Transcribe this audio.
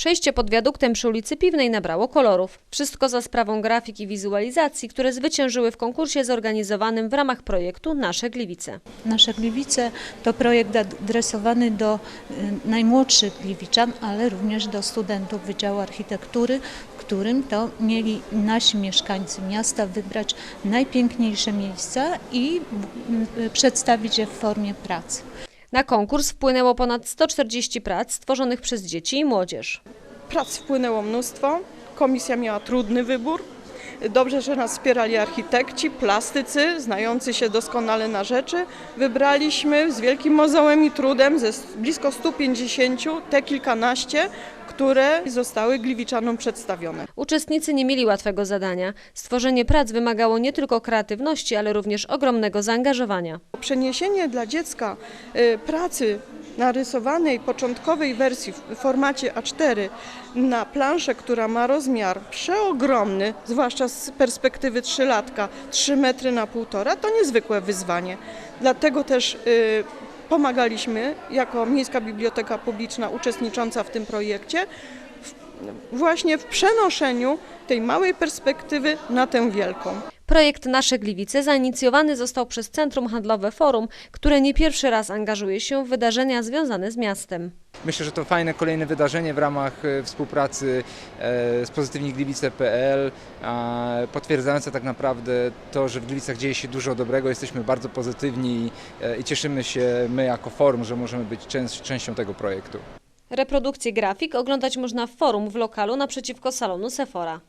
Przejście pod wiaduktem przy ulicy Piwnej nabrało kolorów. Wszystko za sprawą grafik i wizualizacji, które zwyciężyły w konkursie zorganizowanym w ramach projektu Nasze Gliwice. Nasze Gliwice to projekt adresowany do y, najmłodszych gliwiczan, ale również do studentów Wydziału Architektury, w którym to mieli nasi mieszkańcy miasta wybrać najpiękniejsze miejsca i y, przedstawić je w formie pracy. Na konkurs wpłynęło ponad 140 prac stworzonych przez dzieci i młodzież. Prac wpłynęło mnóstwo. Komisja miała trudny wybór. Dobrze, że nas wspierali architekci, plastycy, znający się doskonale na rzeczy. Wybraliśmy z wielkim mozołem i trudem ze blisko 150 te kilkanaście, które zostały Gliwiczanom przedstawione. Uczestnicy nie mieli łatwego zadania. Stworzenie prac wymagało nie tylko kreatywności, ale również ogromnego zaangażowania. Przeniesienie dla dziecka y, pracy narysowanej początkowej wersji w formacie A4 na planszę, która ma rozmiar przeogromny, zwłaszcza z perspektywy trzylatka, 3 metry na półtora, to niezwykłe wyzwanie. Dlatego też y, pomagaliśmy jako Miejska Biblioteka Publiczna uczestnicząca w tym projekcie właśnie w przenoszeniu tej małej perspektywy na tę wielką. Projekt Nasze Gliwice zainicjowany został przez Centrum Handlowe Forum, które nie pierwszy raz angażuje się w wydarzenia związane z miastem. Myślę, że to fajne kolejne wydarzenie w ramach e, współpracy e, z pozytywniegliwice.pl, a, potwierdzające tak naprawdę to, że w Gliwicach dzieje się dużo dobrego, jesteśmy bardzo pozytywni e, i cieszymy się my jako forum, że możemy być częścią tego projektu. Reprodukcję grafik oglądać można w forum w lokalu naprzeciwko salonu Sephora.